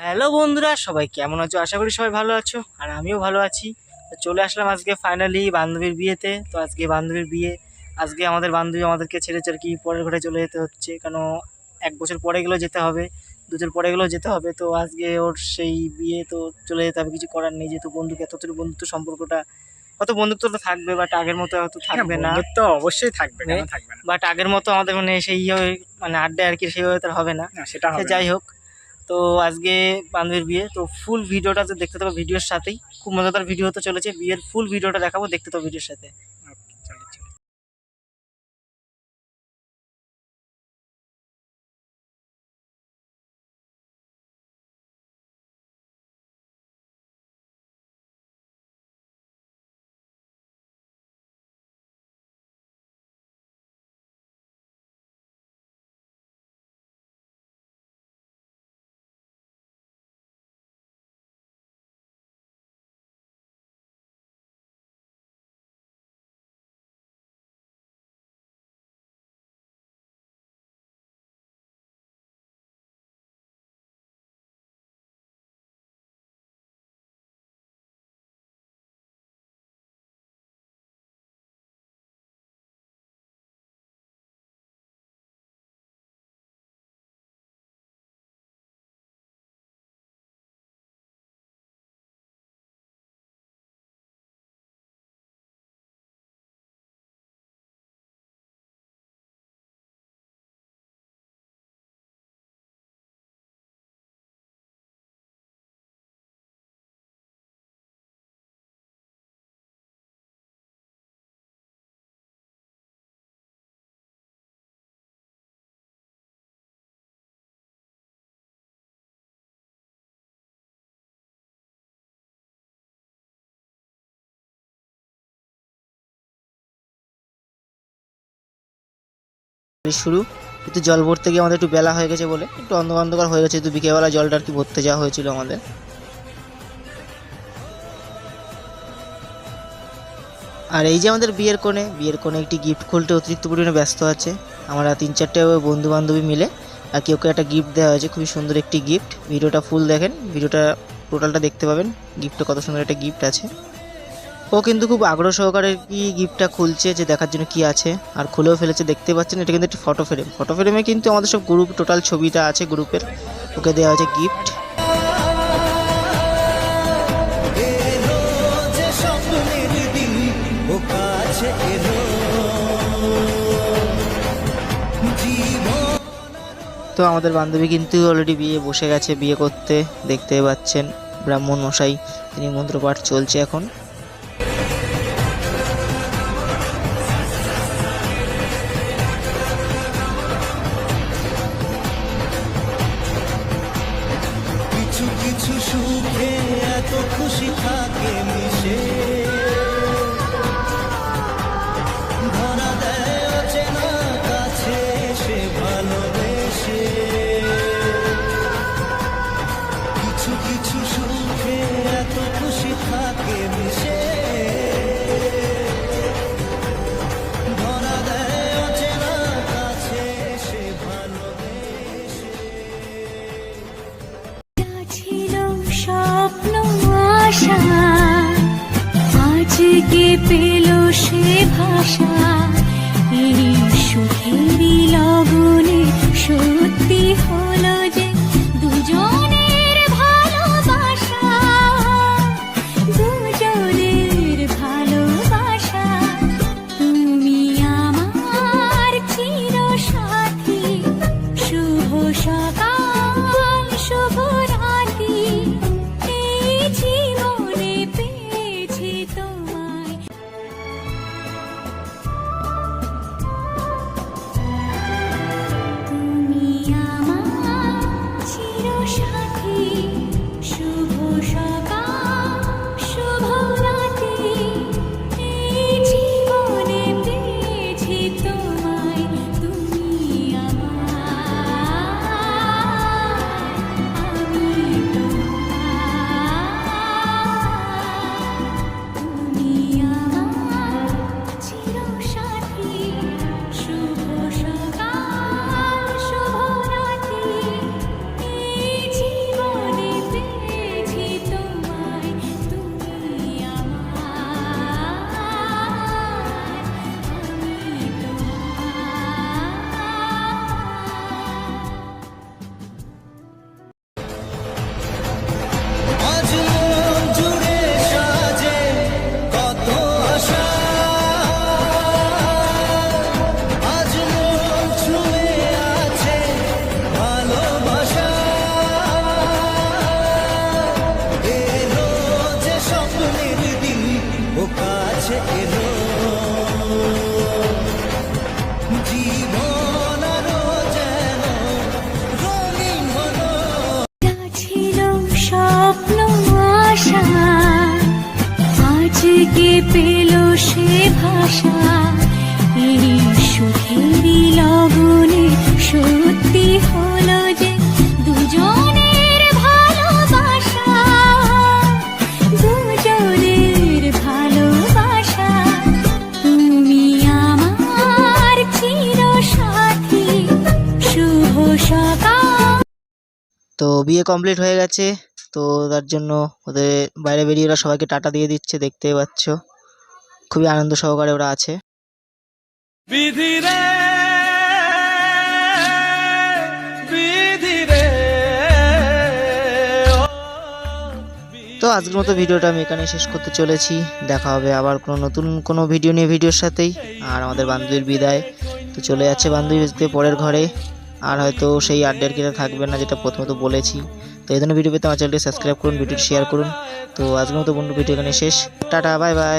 Hello বন্ধুরা সবাই কেমন আছো? আশা করি সবাই ভালো আছো আর আমিও ভালো আছি। তো চলে আসলাম আজকে ফাইনালি বান্ধবীর বিয়েতে। তো আজকে বান্ধবীর বিয়ে আজকে আমাদের বান্ধবী আমাদেরকে ছেড়ে আর কি পরের ঘরে চলে যেতে হচ্ছে? কারণ এক বছর পরে গেলেও যেতে হবে দু বছর পরে গেলেও যেতে হবে। তো আজকে ওর সেই বিয়ে তো চলে যেতে হবে কিছু করার নেই। যেহেতু বন্ধুকে এতটুকু বন্ধুত্ব সম্পর্কটা হয়তো বন্ধুত্বটা থাকবে বাট আগের মতো হয়তো থাকবে না। তো অবশ্যই থাকবে কেন হ্যাঁ। বাট আগের মতো আমাদের মানে সেই মানে আড্ডা আর কি সেইভাবে তো আর হবে না, সেটা যাই হোক তো আজকে বান্ধবীর বিয়ে, তো ফুল ভিডিওটা তো দেখতে থাকো ভিডিওর সাথেই। খুব মজাদার ভিডিও হতে চলেছে, বিয়ের ফুল ভিডিওটা দেখাবো, দেখতে তো ভিডিওর সাথে। শুরু। একটু জল ভরতে গিয়ে আমাদের একটু বেলা হয়ে গেছে বলে, একটু অন্ধকার অন্ধকার হয়ে গেছে। একটু বিকেলবেলা জলটা আর কি ভরতে যাওয়া হয়েছিল আমাদের। আর এই যে আমাদের বিয়ের কোণে বিয়ের কোণে একটি গিফট খুলতে অতিরিক্ত পরিমাণে ব্যস্ত আছে। আমরা তিন চারটে বন্ধু বান্ধবী মিলে আর কি ওকে একটা গিফট দেওয়া হয়েছে। খুবই সুন্দর একটি গিফট ভিডিওটা ফুল দেখেন। ভিডিওটা টোটালটা দেখতে পাবেন। গিফটে কত সুন্দর একটা গিফট আছে। ও কিন্তু খুব আগ্রহ সহকারে কি গিফটটা খুলছে যে দেখার জন্য কি আছে, আর খুলেও ফেলেছে, দেখতে পাচ্ছেন, এটা কিন্তু একটি ফটো ফ্রেম ফটো ফ্রেমে কিন্তু আমাদের সব গ্রুপ টোটাল ছবিটা আছে গ্রুপের ওকে দেওয়া হয়েছে গিফট তো আমাদের বান্ধবী কিন্তু অলরেডি বিয়ে বসে গেছে, বিয়ে করতে দেখতে পাচ্ছেন ব্রাহ্মণ মশাই, তিনি মন্ত্রপাঠ চলছে এখন। থাকে মিশে। ভাষা সাথী সে ভাষা এই সুখেরই লগনে সত্যি হলো যে দুজনের ভালোবাসা। দুজনের ভালোবাসা, তুমি আমার চির সাথী। শুভ তো বিয়ে কমপ্লিট হয়ে গেছে, তো তার জন্য ওদের বাইরে বেরিয়ে ওরা সবাইকে টাটা দিয়ে দিচ্ছে, দেখতেই পাচ্ছ। খুবই আনন্দ সহকারে ওরা আছে। তো আজকের মতো ভিডিওটা আমি এখানে শেষ করতে চলেছি। দেখা হবে আবার কোনো নতুন কোনো ভিডিও নিয়ে ভিডিওর সাথেই। আর আমাদের বান্ধবীর বিদায়। তো চলে যাচ্ছে বান্ধবী আজকে পরের ঘরে। আর হয়তো সেই আড্ডার কিনা থাকবে না যেটা প্রথমত বলেছি। তো এই ধরনের ভিডিও পেতে আমার চ্যানেলটি সাবস্ক্রাইব করুন ভিডিওটি শেয়ার করুন। তো আজকের মতো বন্ধু ভিডিও এখানে শেষ। Tata bye bye.